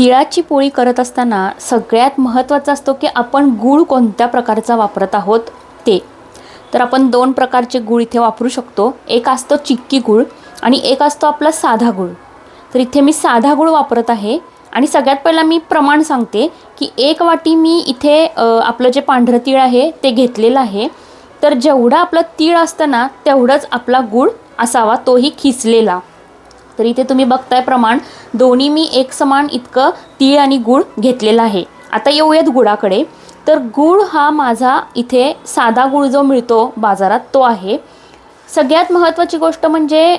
तिळाची पोळी करत असताना सगळ्यात महत्त्वाचा असतो की आपण गूळ कोणत्या प्रकारचा वापरत आहोत ते. तर आपण दोन प्रकारचे गूळ इथे वापरू शकतो. एक असतो चिक्की गूळ आणि एक असतो आपला साधा गूळ. तर इथे मी साधा गूळ वापरत आहे आणि सगळ्यात पहिला मी प्रमाण सांगते की एक वाटी मी इथे आपलं जे पांढरं तीळ आहे ते घेतलेलं आहे. तर जेवढं आपलं तीळ असतं ना तेवढंच आपला गूळ असावा तोही खिसलेला. तर इथे तुम्ही बघताय प्रमाण दोन्ही मी एक समान इतकं तीळ आणि गूळ घेतलेलं आहे. आता येऊयात गुळाकडे. तर गूळ हा माझा इथे साधा गूळ जो मिळतो बाजारात तो आहे. सगळ्यात महत्त्वाची गोष्ट म्हणजे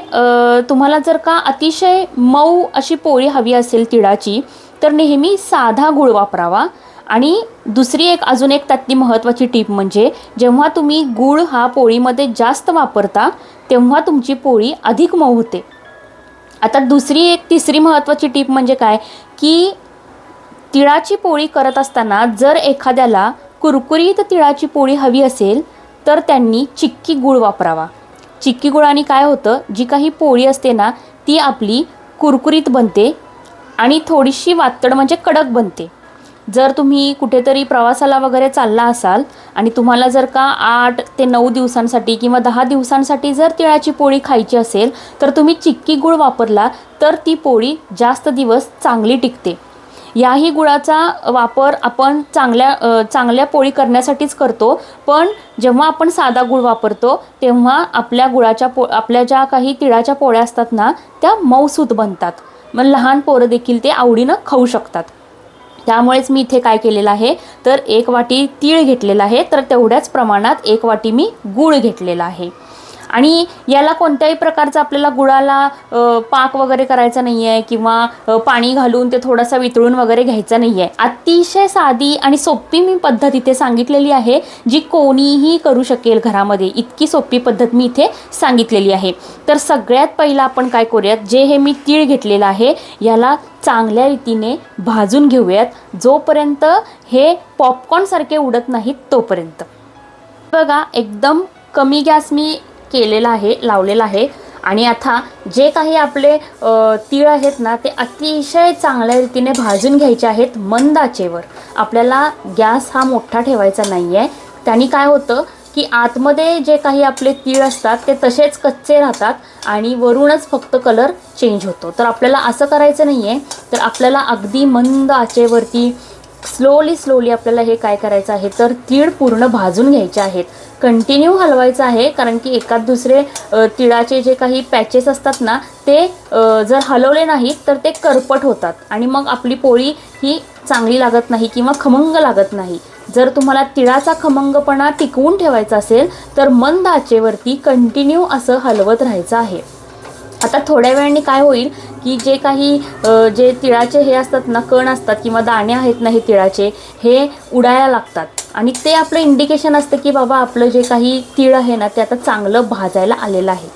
तुम्हाला जर का अतिशय मऊ अशी पोळी हवी असेल तिळाची तर नेहमी साधा गूळ वापरावा. आणि दुसरी एक अजून एक त्यातली महत्त्वाची टीप म्हणजे जेव्हा तुम्ही गूळ हा पोळीमध्ये जास्त वापरता तेव्हा तुमची पोळी अधिक मऊ होते. आता दुसरी एक तिसरी महत्त्वाची टीप म्हणजे काय? की तिळाची पोळी करत असताना जर एखाद्याला कुरकुरीत तिळाची पोळी हवी असेल तर त्यांनी चिक्की गूळ वापरावा. चिक्की गुळाने काय होतं? जी काही पोळी असते ना ती आपली कुरकुरीत बनते आणि थोडीशी वातड म्हणजे कडक बनते. जर तुम्ही कुठेतरी प्रवासाला वगैरे चालला असाल आणि तुम्हाला जर का आठ ते नऊ दिवसांसाठी किंवा दहा दिवसांसाठी जर तिळाची पोळी खायची असेल तर तुम्ही चिक्की गुळ वापरला तर ती पोळी जास्त दिवस चांगली टिकते. याही गुळाचा वापर आपण चांगल्या चांगल्या पोळी करण्यासाठीच करतो पण जेव्हा आपण साधा गुळ वापरतो तेव्हा आपल्या गुळाच्या पो आपल्या ज्या काही तिळाच्या पोळ्या असतात ना त्या मऊसूत बनतात. मग लहान पोरं देखील ते आवडीनं खाऊ शकतात. त्यामुळेच मी इथे काय केलेलं आहे तर एक वाटी तीळ घेतलेला आहे तर तेवढ्याच प्रमाणात एक वाटी मी गूळ घेतलेला आहे. आणि याला कोणत्याही प्रकारचा आपल्याला गुळाला पाक वगैरे करायचा नाही आहे किंवा पाणी घालून ते थोडासा वितळून वगैरे घ्यायचा नाही आहे अतिशय साधी आणि सोपी मी पद्धत इथे सांगितलेली आहे जी कोणीही करू शकेल घरामध्ये. इतकी सोपी पद्धत मी इथे सांगितलेली आहे. तर सगळ्यात पहिलं आपण काय करूयात जे हे मी तीळ घेतलेलं आहे याला चांगल्या रीतीने भाजून घेऊयात. जोपर्यंत हे पॉपकॉर्नसारखे उडत नाहीत तोपर्यंत. बघा एकदम कमी गॅस मी केलेलं आहे लावलेला आहे. आणि आता जे काही आपले तीळ आहेत ना ते अतिशय चांगल्या रीतीने भाजून घ्यायचे आहेत मंद आचेवर आपल्याला गॅस हा मोठा ठेवायचा नाही आहे त्यांनी काय होतं की आतमध्ये जे काही आपले तीळ असतात ते तसेच कच्चे राहतात आणि वरूनच फक्त कलर चेंज होतो. तर आपल्याला असं करायचं नाही आहे तर आपल्याला अगदी मंद आचेवरती स्लोली स्लोली आपल्याला हे काय करायचं आहे? तर तीळ पूर्ण भाजून घ्यायचे आहेत. कंटिन्यू हलवायचं आहे कारण की एकात दुसरे तिळाचे जे काही पॅचेस असतात ना ते जर हलवले नाहीत तर ते करपट होतात. आणि मग आपली पोळी ही चांगली लागत नाही किंवा खमंग लागत नाही. जर तुम्हाला तिळाचा खमंगपणा टिकवून ठेवायचा असेल तर मंद आचेवरती कंटिन्यू असं हलवत राहायचं आहे. आता थोड्या वेळाने काय होईल की जे काही जे तिळाचे हे असतात ना कण असतात किंवा दाणे आहेत ना हे तिळाचे हे उडायला लागतात. आणि ते आपलं इंडिकेशन असतं की बाबा आपलं जे काही तिळ आहे ना ते आता चांगलं भाजायला आलेलं आहे.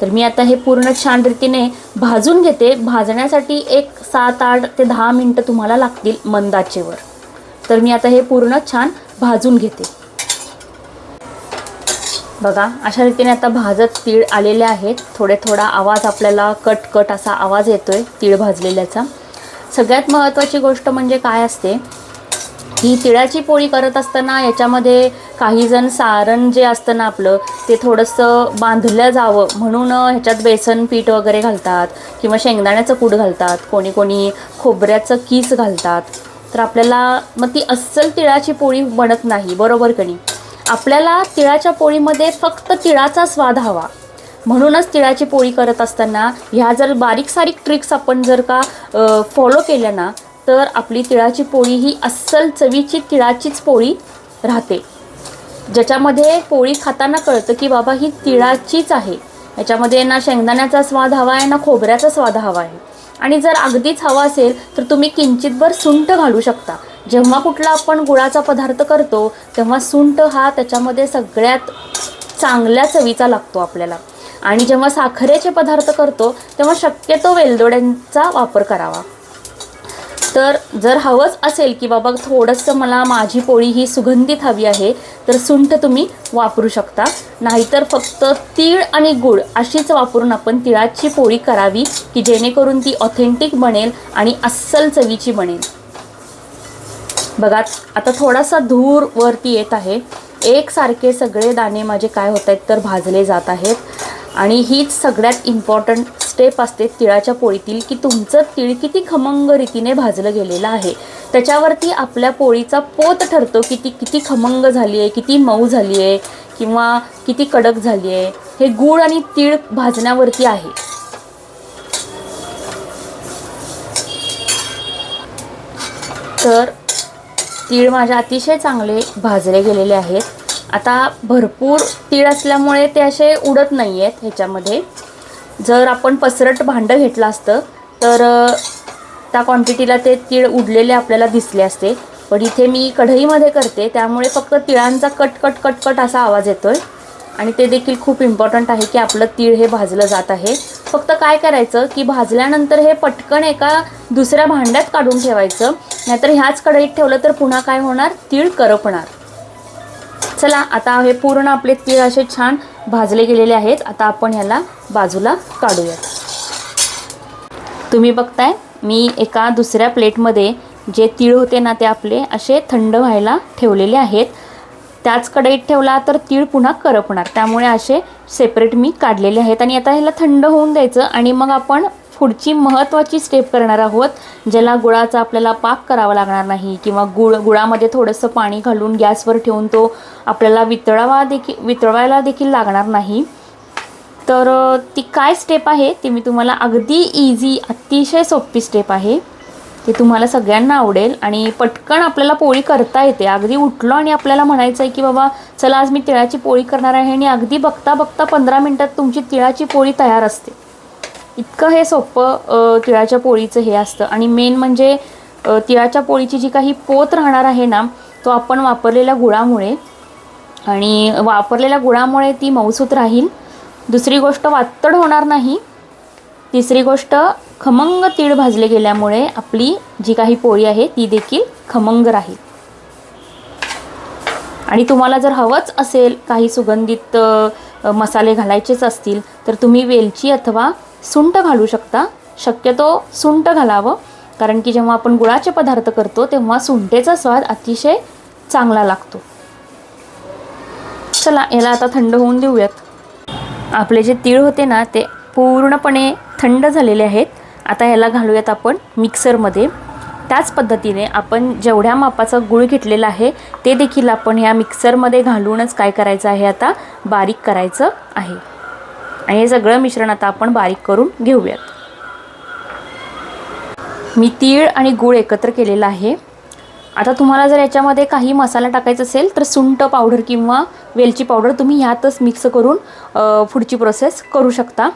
तर मी आता हे पूर्ण छान रीतीने भाजून घेते. भाजण्यासाठी एक सात आठ ते दहा मिनटं तुम्हाला लागतील मंदाचेवर. तर मी आता हे पूर्ण छान भाजून घेते. बघा अशा रीतीने आता भाजत तीळ आलेले आहेत. थोडे थोडा आवाज आपल्याला कट कट असा आवाज येतो आहे तीळ भाजलेल्याचा. सगळ्यात महत्त्वाची गोष्ट म्हणजे काय असते ही तिळाची पोळी करत असताना याच्यामध्ये काहीजण सारण जे असतं ना आपलं ते थोडंसं बांधलं जावं. म्हणून ह्याच्यात बेसन पीठ वगैरे घालतात किंवा शेंगदाण्याचं कूट घालतात कोणी कोणी खोबऱ्याचं कीस घालतात. तर आपल्याला मग ती अस्सल तिळाची पोळी बनत नाही बरोबर कणी आपल्याला तिळाच्या पोळीमध्ये फक्त तिळाचा स्वाद हवा. म्हणूनच तिळाची पोळी करत असताना ह्या जर बारीक सारीक ट्रिक्स आपण जर का फॉलो केल्या ना तर आपली तिळाची पोळी ही अस्सल चवीची तिळाचीच पोळी राहते. ज्याच्यामध्ये पोळी खाताना कळतं की बाबा ही तिळाचीच आहे. याच्यामध्ये ना शेंगदाण्याचा स्वाद हवा आहे ना खोबऱ्याचा स्वाद हवा आहे. आणि जर अगदीच हवा असेल तर तुम्ही किंचितभर सुंठ घालू शकता. जेव्हा कुठला आपण गुळाचा पदार्थ करतो तेव्हा सुंठ हा त्याच्यामध्ये सगळ्यात चांगल्या चवीचा लागतो आपल्याला. आणि जेव्हा साखरेचे पदार्थ करतो तेव्हा शक्यतो वेलदोड्यांचा वापर करावा. तर जर हवंच असेल की बाबा थोडंसं मला माझी पोळी ही सुगंधित हवी आहे तर सुंठ तुम्ही वापरू शकता. नाहीतर फक्त तीळ आणि गूळ अशीच वापरून आपण तिळाची पोळी करावी की जेणेकरून ती ऑथेंटिक बनेल आणि अस्सल चवीची बनेल. बघा आता थोडासा धूर वरती येत आहे. एकसारखे सगळे दाणे माझे काय होत आहेत तर भाजले जात आहेत. आणि हीच सगळ्यात इम्पॉर्टंट स्टेप असते तिळाच्या पोळीतील की तुमचं तिळ किती खमंग रीतीने भाजलं गेलेलं आहे. त्याच्यावरती आपल्या पोळीचा पोत ठरतो की ती किती खमंग झाली आहे किती मऊ झाली आहे किंवा किती कडक झाली आहे. हे गूळ आणि तीळ भाजण्यावरती आहे. तर तीळ माझ्या अतिशय चांगले भाजले गेलेले आहेत. आता भरपूर तीळ असल्यामुळे ते असे उडत नाही आहेत ह्याच्यामध्ये. जर आपण पसरट भांडं घेतलं असतं तर त्या क्वांटिटीला ते तीळ उडलेले आपल्याला दिसले असते. पण इथे मी कढईमध्ये करते त्यामुळे फक्त तिळांचा कट कट असा आवाज येतो आहे आणि ते देखील खूप इम्पॉर्टंट आहे की आपलं तीळ हे भाजलं जात आहे. फक्त काय करायचं की भाजल्यानंतर हे पटकन एका दुसऱ्या भांड्यात काढून ठेवायचं. नाहीतर ह्याच कढईत ठेवलं तर पुन्हा काय होणार? तीळ करपणार. चला आता हे पूर्ण आपले तीळ असे छान भाजले गेलेले आहेत. आता आपण ह्याला बाजूला काढूयात तुम्ही बघताय मी एका दुसऱ्या प्लेटमध्ये जे तीळ होते ना ते आपले असे थंड व्हायला ठेवलेले आहेत. त्याच कढईत ठेवला तर तीळ पुन्हा करपणार त्यामुळे असे सेपरेट मी काढलेले आहेत. आणि आता ह्याला थंड होऊन द्यायचं आणि मग आपण पुढची महत्त्वाची स्टेप करणार आहोत ज्याला गुळाचा आपल्याला पाक करावा लागणार नाही किंवा गुळ गुळामध्ये थोडंसं पाणी घालून गॅसवर ठेवून तो आपल्याला वितळावा देखील वितळवायला देखील लागणार नाही. तर ती काय स्टेप आहे ती मी तुम्हाला अगदी इझी अतिशय सोपी स्टेप आहे. ते तुम्हाला सगळ्यांना आवडेल आणि पटकन आपल्याला पोळी करता येते. अगदी उठलो आणि आपल्याला म्हणायचं आहे की बाबा चला आज मी तिळाची पोळी करणार आहे. आणि अगदी बघता बघता पंधरा मिनटात तुमची तिळाची पोळी तयार असते. इतकं हे सोपं तिळाच्या पोळीचं हे असतं. आणि मेन म्हणजे तिळाच्या पोळीची जी काही पोत राहणार आहे ना तो आपण वापरलेल्या गुळामुळे. आणि वापरलेल्या गुळामुळे ती मऊसूत राहील. दुसरी गोष्ट वातड होणार नाही. तिसरी गोष्ट खमंग तीळ भाजले गेल्यामुळे आपली जी काही पोळी आहे ती देखील खमंग राहील. आणि तुम्हाला जर हवंच असेल काही सुगंधित मसाले घालायचेच असतील तर तुम्ही वेलची अथवा सुंठ घालू शकता. शक्यतो सुंठ घालावं कारण की जेव्हा आपण गुळाचे पदार्थ करतो तेव्हा सुंठेचा स्वाद अतिशय चांगला लागतो. चला याला आता थंड होऊन देऊयात. आपले जे तीळ होते ना ते पूर्णपणे थंड झालेले आहेत. आता ह्याला घालूयात आपण मिक्सरमध्ये. त्याच पद्धतीने आपण जेवढ्या मापाचा गूळ घेतलेला आहे ते देखील आपण ह्या मिक्सरमध्ये घालूनच काय करायचं आहे आता? बारीक करायचं आहे. आणि हे सगळं मिश्रण आता आपण बारीक करून घेऊयात. मी तीळ आणि गूळ एकत्र केलेला आहे. आता तुम्हाला जर याच्यामध्ये काही मसाला टाकायचा असेल तर सुंट पावडर किंवा वेलची पावडर तुम्ही ह्यातच मिक्स करून पुढची प्रोसेस करू शकता.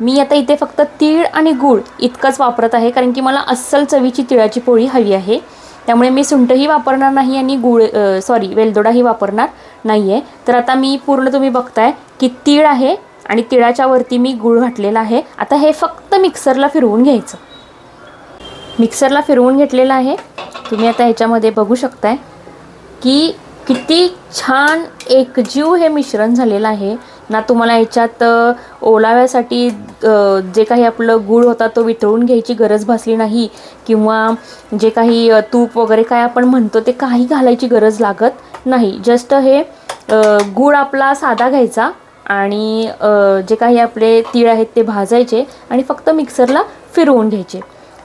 मी आता इथे फक्त तीळ आणि गूळ इतकंच वापरत आहे कारण की मला अस्सल चवीची तिळाची पोळी हवी आहे. त्यामुळे मी सुंठही वापरणार नाही आणि गूळ सॉरी वेलदोडाही वापरणार नाही आहे तर आता मी पूर्ण तुम्ही बघताय की तीळ आहे आणि तिळाच्या वरती मी गूळ घातलेला आहे. आता हे फक्त मिक्सरला फिरवून घ्यायचं. मिक्सरला फिरवून घेतलेलं आहे. तुम्ही आता ह्याच्यामध्ये बघू शकताय की किती छान एकजीव हे मिश्रण झालेलं आहे. ना तुम्हाला ह्याच्यात ओलाव्यासाठी जे काही आपलं गूळ होता तो वितळून घ्यायची गरज भासली नाही किंवा जे काही तूप वगैरे काय आपण म्हणतो ते काही घालायची गरज लागत नाही. जस्ट हे गूळ आपला साधा घ्यायचा आणि जे काही आपले तीळ आहेत ते भाजायचे आणि फक्त मिक्सरला फिरवून घ्यायचे.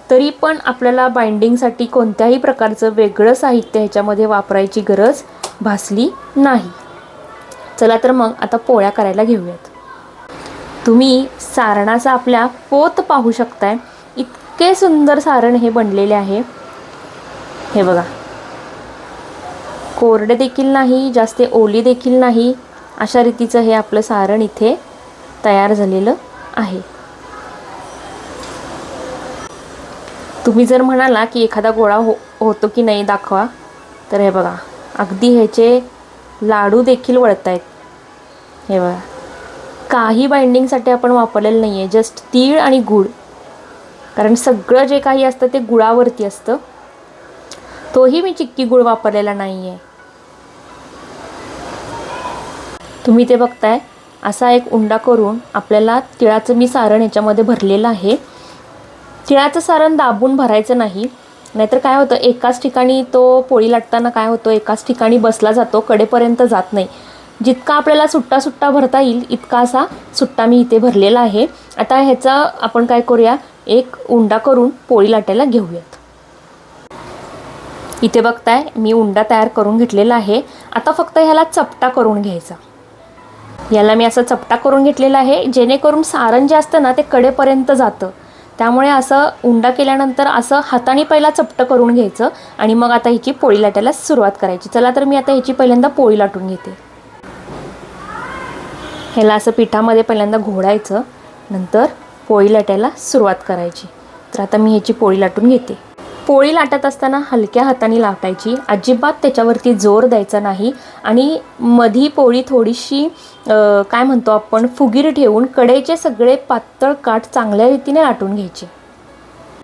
तरी पण आपल्याला बाइंडिंगसाठी कोणत्याही प्रकारचं वेगळं साहित्य ह्याच्यामध्ये वापरायची गरज भासली नाही. चला तर मग आता पोळ्या करायला घेऊयात. तुम्ही सारणाचा आपल्या पोत पाहू शकताय. इतके सुंदर सारण हे बनलेले आहे. हे बघा. कोरडे देखील नाही जास्त ओली देखील नाही. अशा रीतीचं हे आपलं सारण इथे तयार झालेलं आहे. तुम्ही जर म्हणाला की एखादा गोळा हो होतो की नाही दाखवा तर हे बघा. अगदी ह्याचे लाडू देखील वळत आहेत हे बघा. काही बाइंडिंगसाठी आपण वापरलेलं नाही आहे जस्ट तीळ आणि गूळ. कारण सगळं जे काही असतं ते गुळावरती असतं. तोही मी चिक्की गुळ वापरलेला नाही आहे तुम्ही ते बघताय असा एक उंडा करून आपल्याला तिळाचं मी सारण याच्यामध्ये भरलेलं आहे. तिळाचं सारण दाबून भरायचं नाही नाहीतर काय होतं एकाच ठिकाणी तो पोळी लाटताना काय होतं एकाच ठिकाणी बसला जातो कडेपर्यंत जात नाही. जितका आपल्याला सुट्टा सुट्टा भरता येईल इतका असा सुट्टा मी इथे भरलेला आहे. आता ह्याचा आपण काय करूया? एक उंडा करून पोळी लाटायला घेऊयात. इथे बघताय मी उंडा तयार करून घेतलेला आहे. आता फक्त ह्याला चपटा करून घ्यायचा. याला मी असं चपटा करून घेतलेला आहे जेणेकरून सारण जे असतं ना ते कडेपर्यंत जातं. त्यामुळे असं उंडा केल्यानंतर असं हाताने पहिला चपटं करून घ्यायचं आणि मग आता ह्याची पोळी लाटायला सुरुवात करायची. चला तर मी आता ह्याची पहिल्यांदा पोळी लाटून घेते. ह्याला असं पिठामध्ये पहिल्यांदा घोडायचं नंतर पोळी लाटायला सुरुवात करायची. तर आता मी ह्याची पोळी लाटून घेते. पोळी लाटत असताना हलक्या हाताने लाटायची. अजिबात त्याच्यावरती जोर द्यायचा नाही आणि मधी पोळी थोडीशी काय म्हणतो आपण फुगीर ठेवून कडेचे सगळे पातळ काठ चांगल्या रीतीने लाटून घ्यायचे.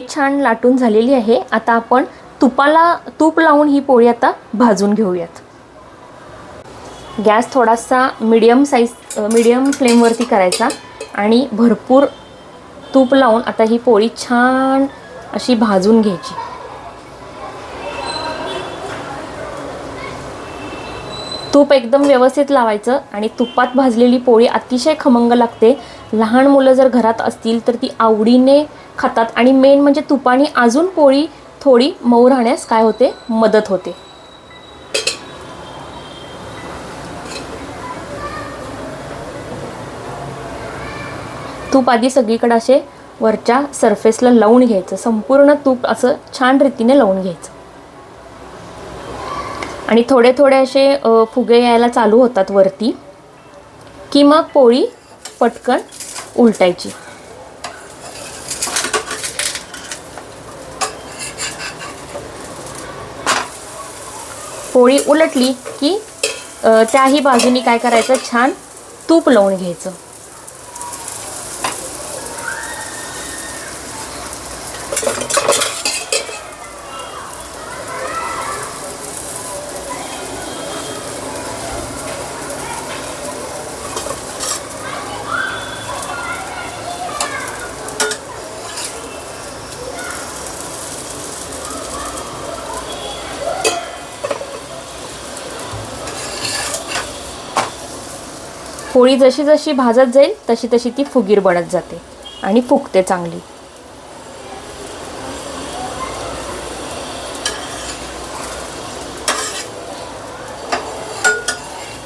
छान लाटून झालेली आहे. आता आपण तुपाला तूप लावून ही पोळी आता भाजून घेऊयात. गॅस थोडासा मीडियम साईज मीडियम फ्लेमवरती करायचा आणि भरपूर तूप लावून आता ही पोळी छान अशी भाजून घ्यायची. तूप एकदम व्यवस्थित लावायचं आणि तुपात भाजलेली पोळी अतिशय खमंग लागते. लहान मुलं जर घरात असतील तर ती आवडीने खातात आणि मेन म्हणजे तुपाने अजून पोळी थोडी मऊ राहण्यास काय होते? मदत होते. तूप आधी सगळीकडे असे वरच्या सरफेसला लावून घ्यायचं. संपूर्ण तूप असं छान रीतीने लावून घ्यायचं. आणि थोडे थोडे असे फुगे यायला चालू होतात वरती. की मग पोळी पटकन उलटायची. पोळी उलटली की त्याही बाजूनी काय करायचं? छान तूप लावून घ्यायचं. पोळी जशी जशी भाजत जाईल तशी तशी ती फुगीर बनत जाते आणि फुगते चांगली.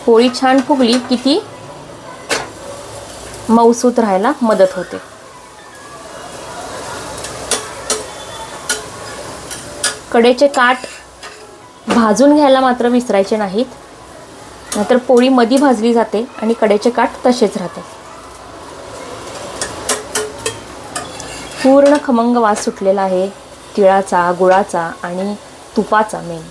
पोळी छान फुगली की ती मऊसूत राहायला मदत होते. कडेचे काठ भाजून घ्यायला मात्र विसरायचे नाहीत. नाहीतर पोळी मधी भाजली जाते आणि कड्याचे काठ तसेच राहतात पूर्ण खमंग वास सुटलेला आहे तिळाचा गुळाचा आणि तुपाचा मेन.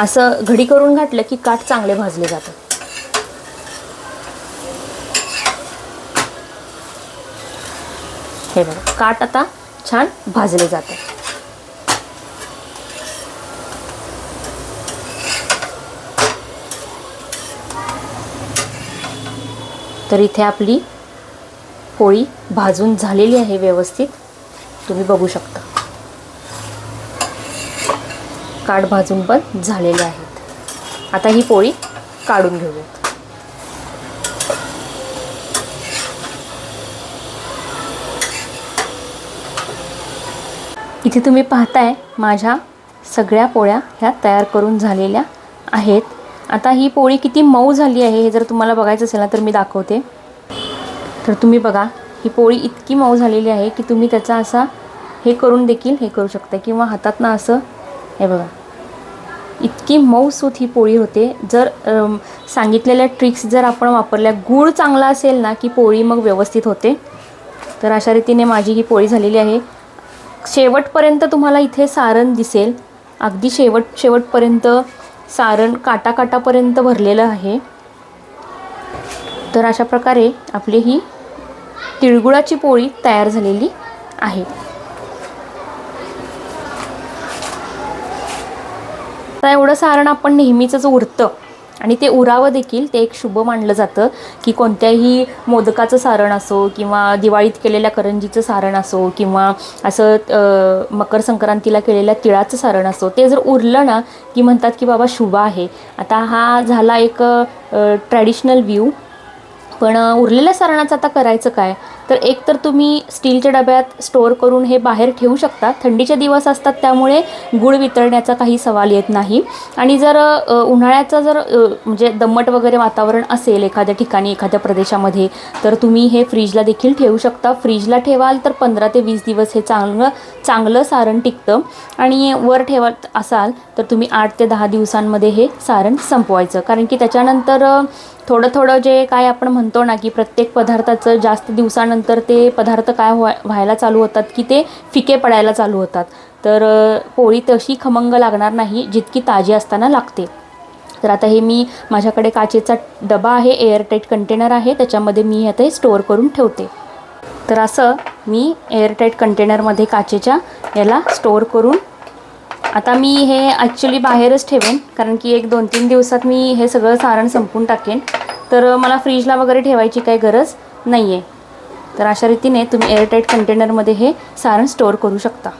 असं घडी करून घातलं की काठ चांगले भाजले जातात. हे बघा काठ आता छान भाजले जाते तर इथे आपली पोळी भाजून झालेली आहे व्यवस्थित. तुम्ही बघू शकता. काठ भाजून पण झालेले आहेत. आता ही पोळी काढून घेऊयात इथे तुम्ही पाहताय माझ्या सगळ्या पोळ्या ह्या तयार करून झालेल्या आहेत. आता ही पोळी किती मऊ झाली आहे हे जर तुम्हाला बघायचं असेल ना तर मी दाखवते. तर तुम्ही बघा ही पोळी इतकी मऊ झालेली आहे की तुम्ही त्याचा असा हे करून देखील हे करू शकता किंवा हातातनं असं हे बघा. इतकी मऊसूत ही पोळी होते. जर सांगितलेल्या ट्रिक्स जर आपण वापरल्या गूळ चांगला असेल ना की पोळी मग व्यवस्थित होते. तर अशा रीतीने माझी ही पोळी झालेली आहे. शेवटपर्यंत तुम्हाला इथे सारण दिसेल. अगदी शेवट शेवटपर्यंत सारण काटा काटापर्यंत भरलेलं आहे. तर अशा प्रकारे आपली ही तिळगुळाची पोळी तयार झालेली आहे. आता एवढं सारण आपण नेहमीचंच उरतं. आणि ते उरावं देखील ते एक शुभ मानलं जातं की कोणत्याही मोदकाचं सारण असो किंवा दिवाळीत केलेल्या करंजीचं सारण असो किंवा असं मकर संक्रांतीला केलेल्या तिळाचं सारण असो ते जर उरलं ना की म्हणतात की बाबा शुभ आहे. आता हा झाला एक ट्रॅडिशनल व्ह्यू पण उरलेल्या सारणाचं आता करायचं काय? तर एक तर तुम्ही स्टीलच्या डब्यात स्टोअर करून हे बाहेर ठेवू शकता. थंडीचे दिवस असतात त्यामुळे गुळ वितळण्याचा काही सवाल येत नाही. आणि जर उन्हाळ्याचं जर म्हणजे दमट वगैरे वातावरण असेल एखाद्या ठिकाणी एखाद्या प्रदेशामध्ये तर तुम्ही हे फ्रीजला देखील ठेवू शकता. फ्रीजला ठेवाल तर पंधरा ते वीस दिवस हे चांगलं चांगलं सारण टिकतं. आणि वर ठेवत असाल तर तुम्ही आठ ते दहा दिवसांमध्ये हे सारण संपवायचं. कारण की त्याच्यानंतर थोडं थोडं जे काय आपण म्हणतो ना की प्रत्येक पदार्थाचं जास्त दिवसानंतर ते पदार्थ काय व्हाय व्हायला चालू होतात की ते फिके पडायला चालू होतात. तर पोळी तशी खमंग लागणार नाही जितकी ताजी असताना लागते. तर आता हे मी माझ्याकडे काचेचा डबा आहे एअरटाईट कंटेनर आहे त्याच्यामध्ये मी आता हे स्टोअर करून ठेवते. तर असं मी एअरटाईट कंटेनरमध्ये काचेच्या याला स्टोअर करून आता मी हे ॲक्च्युली बाहेरच ठेवेन कारण की एक दोन तीन दिवसात मी हे सगळं सारण संपून टाकेन. तर मला फ्रीजला वगैरे ठेवायची काही गरज नाही आहे तर अशा रीतीने तुम्ही एअरटाईट कंटेनरमध्ये हे सारण स्टोअर करू शकता.